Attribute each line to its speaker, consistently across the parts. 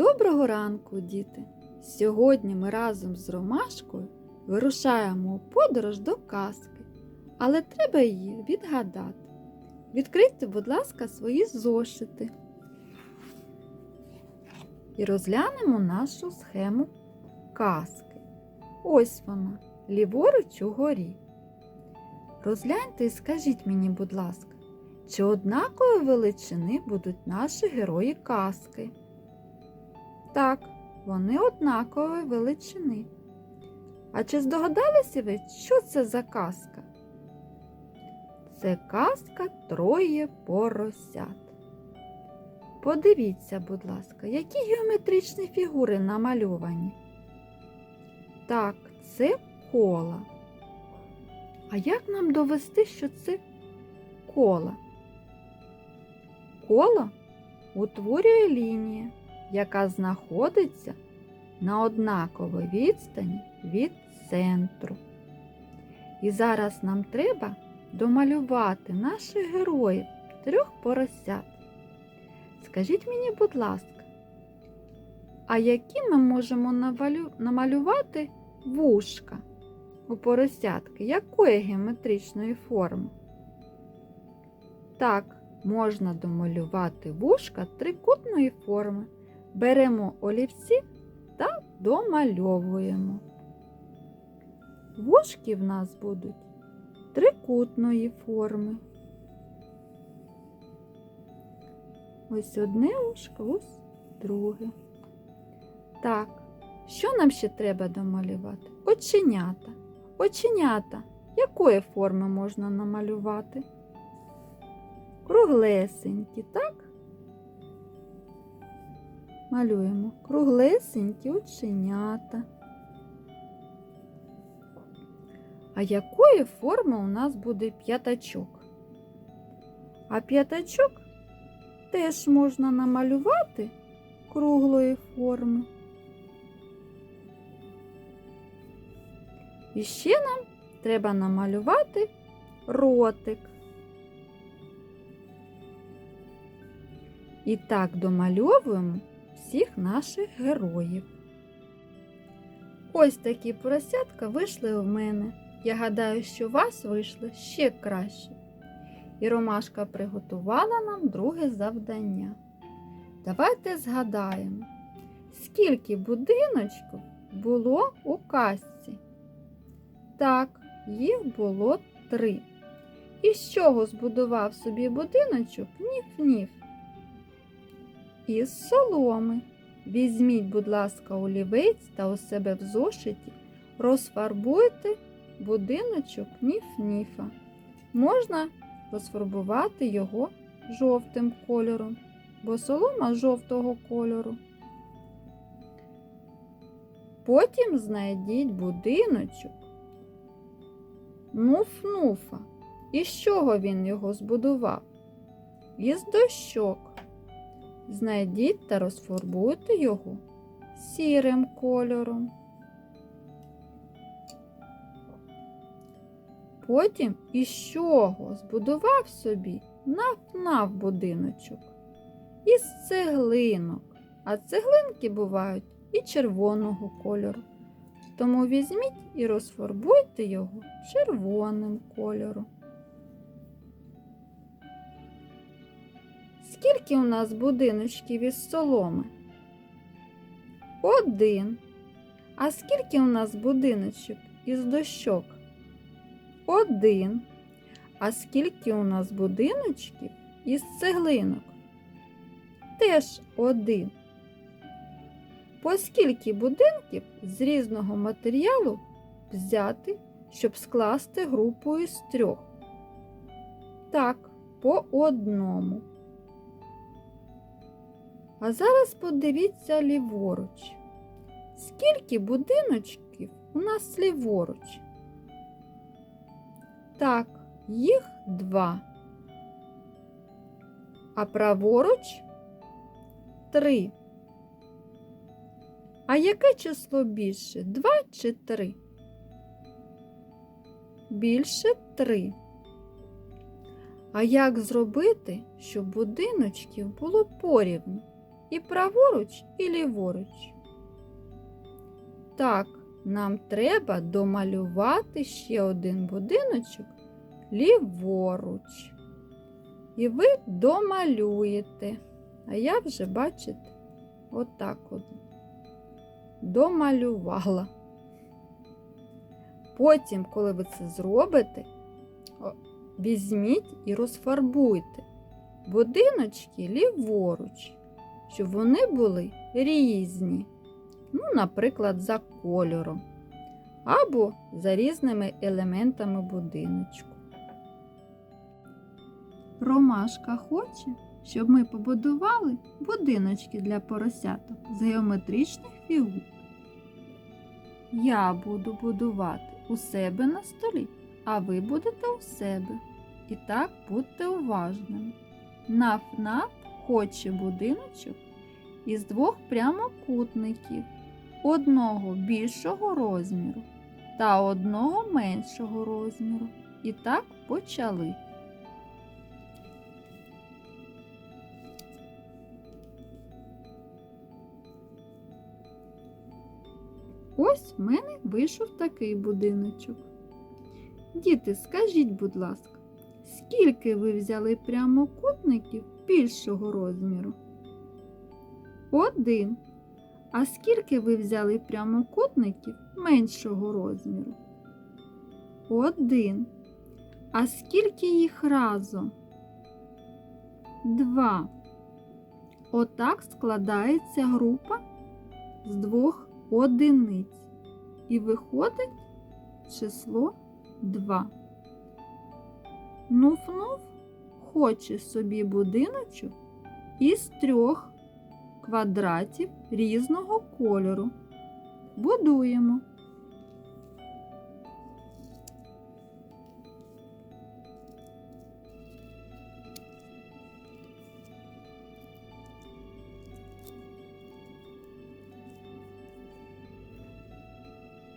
Speaker 1: Доброго ранку, діти! Сьогодні ми разом з Ромашкою вирушаємо у подорож до казки, але треба її відгадати. Відкрийте, будь ласка, свої зошити і розглянемо нашу схему казки. Ось вона, ліворуч угорі. Розгляньте і скажіть мені, будь ласка, чи однакової величини будуть наші герої казки? Так, вони однакової величини. А чи здогадалися ви, що це за казка? Це казка троє поросят. Подивіться, будь ласка, які геометричні фігури намальовані. Так, це кола. А як нам довести, що це кола? Коло утворює лінія, яка знаходиться на однаковій відстані від центру. І зараз нам треба домалювати наших героїв трьох поросят. Скажіть мені, будь ласка, а які ми можемо намалювати вушка у поросятки? Якої геометричної форми? Так, можна домалювати вушка трикутної форми. Беремо олівці та домальовуємо. Вушки в нас будуть трикутної форми. Ось одне вушко, ось друге. Так, що нам ще треба домалювати? Оченята. Оченята. Якої форми можна намалювати? Круглесенькі, так? Малюємо круглесенькі оченята. А якої форми у нас буде п'ятачок? А п'ятачок теж можна намалювати круглої форми. І ще нам треба намалювати ротик. І так домальовуємо всіх наших героїв. Ось такі поросятка вийшли у мене. Я гадаю, що у вас вийшло ще краще. І Ромашка приготувала нам друге завдання. Давайте згадаємо, скільки будиночків було у казці. Так, їх було три. І з чого збудував собі будиночок ніф-ніф? Із соломи. Візьміть, будь ласка, олівець та у себе в зошиті розфарбуйте будиночок ніф-ніфа. Можна розфарбувати його жовтим кольором, бо солома жовтого кольору. Потім знайдіть будиночок нуф-нуфа. І з чого він його збудував? Із дощок. Знайдіть та розфарбуйте його сірим кольором. Потім із чого збудував собі наф-наф будиночок із цеглинок, а цеглинки бувають і червоного кольору. Тому візьміть і розфарбуйте його червоним кольором. Скільки у нас будиночків із соломи? Один. А скільки у нас будиночок із дощок? Один. А скільки у нас будиночків із цеглинок? Теж один. По скільки будинків з різного матеріалу взяти, щоб скласти групу із трьох? Так, по одному. А зараз подивіться ліворуч. Скільки будиночків у нас ліворуч? Так, їх два. А праворуч три. А яке число більше? Два чи три? Більше три. А як зробити, щоб будиночків було порівну? І праворуч, і ліворуч. Так, нам треба домалювати ще один будиночок ліворуч. І ви домалюєте. А я вже, бачите, отак от домалювала. Потім, коли ви це зробите, візьміть і розфарбуйте будиночки ліворуч, щоб вони були різні. Ну, наприклад, за кольором або за різними елементами будиночку. Ромашка хоче, щоб ми побудували будиночки для поросяток з геометричних фігур. Я буду будувати у себе на столі, а ви будете у себе. І так будьте уважними. Наф-наф хоче будиночок із двох прямокутників, одного більшого розміру та одного меншого розміру. І так почали. Ось в мене вийшов такий будиночок. Діти, скажіть, будь ласка, скільки ви взяли прямокутників більшого розміру? Один. А скільки ви взяли прямокутників меншого розміру? Один. А скільки їх разом? Два. Отак складається група з двох одиниць. І виходить число 2. Нуф-нуф хоче собі будиночок із трьох квадратів різного кольору. Будуємо.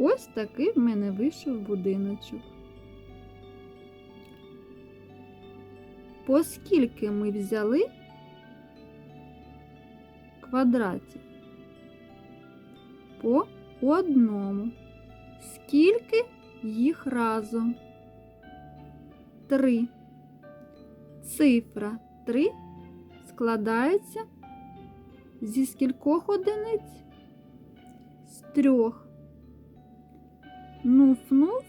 Speaker 1: Ось такий в мене вийшов будиночок. Поскільки ми взяли квадратів? По одному. Скільки їх разом? Три. Цифра 3 складається зі скількох одиниць? З трьох. Нуф-нуф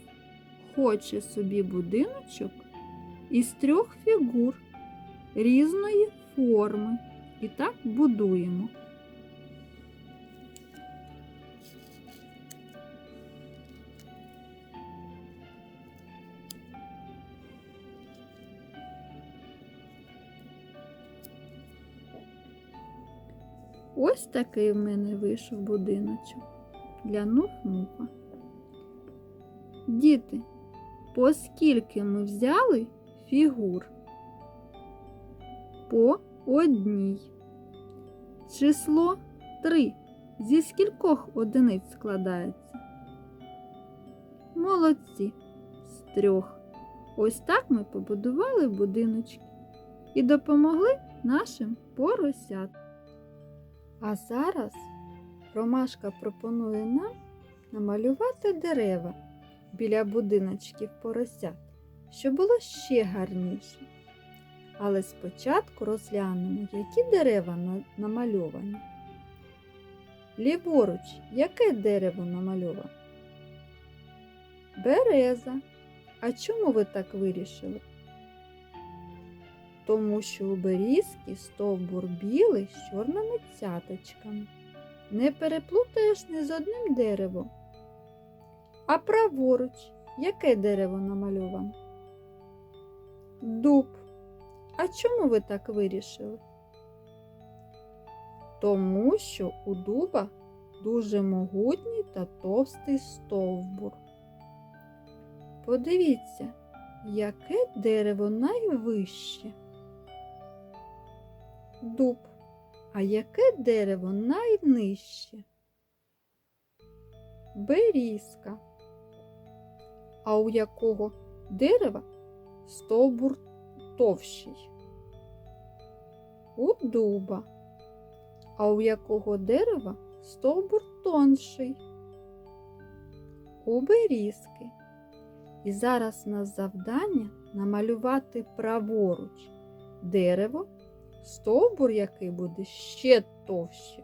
Speaker 1: хоче собі будиночок із трьох фігур різної форми. І так будуємо. Ось такий в мене вийшов будиночок для нуф-нуфа. Діти, поскільки ми взяли фігур? По одній. Число 3 зі скількох одиниць складається? Молодці з трьох. Ось так ми побудували будиночки і допомогли нашим поросятам. А зараз Ромашка пропонує нам намалювати дерева біля будиночків поросят, щоб було ще гарніше. Але спочатку розглянемо, які дерева намальовані. Ліворуч, яке дерево намальовано? Береза. А чому ви так вирішили? Тому що у берізки стовбур білий з чорними цяточками. Не переплутаєш ні з одним деревом. А праворуч, яке дерево намальовано? Дуб. А чому ви так вирішили? Тому що у дуба дуже могутній та товстий стовбур. Подивіться, яке дерево найвище. Дуб. А яке дерево найнижче? Берізка. А у якого дерева стовбур товщий? У дуба. А у якого дерева стовбур тонший? У берізки. І зараз у нас завдання намалювати праворуч дерево, стовбур який буде ще товще.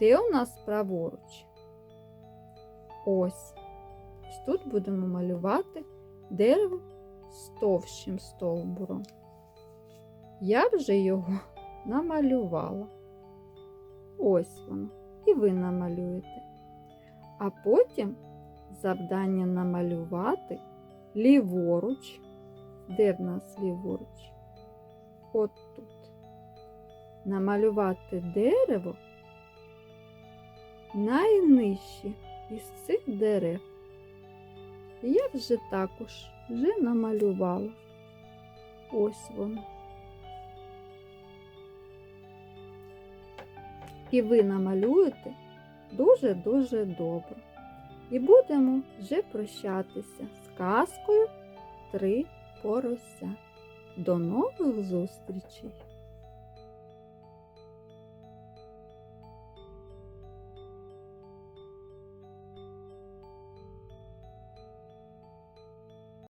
Speaker 1: Де у нас праворуч? Ось. Ось тут будемо малювати дерево з товщим стовбуром. Я вже його намалювала. Ось воно. І ви намалюєте. А потім завдання намалювати ліворуч. Де в нас ліворуч? От тут. Намалювати дерево найнижче із цих дерев. Я вже також вже намалювала. Ось воно. І ви намалюєте дуже-дуже добре. І будемо вже прощатися з казкою Три порося. До нових зустрічей!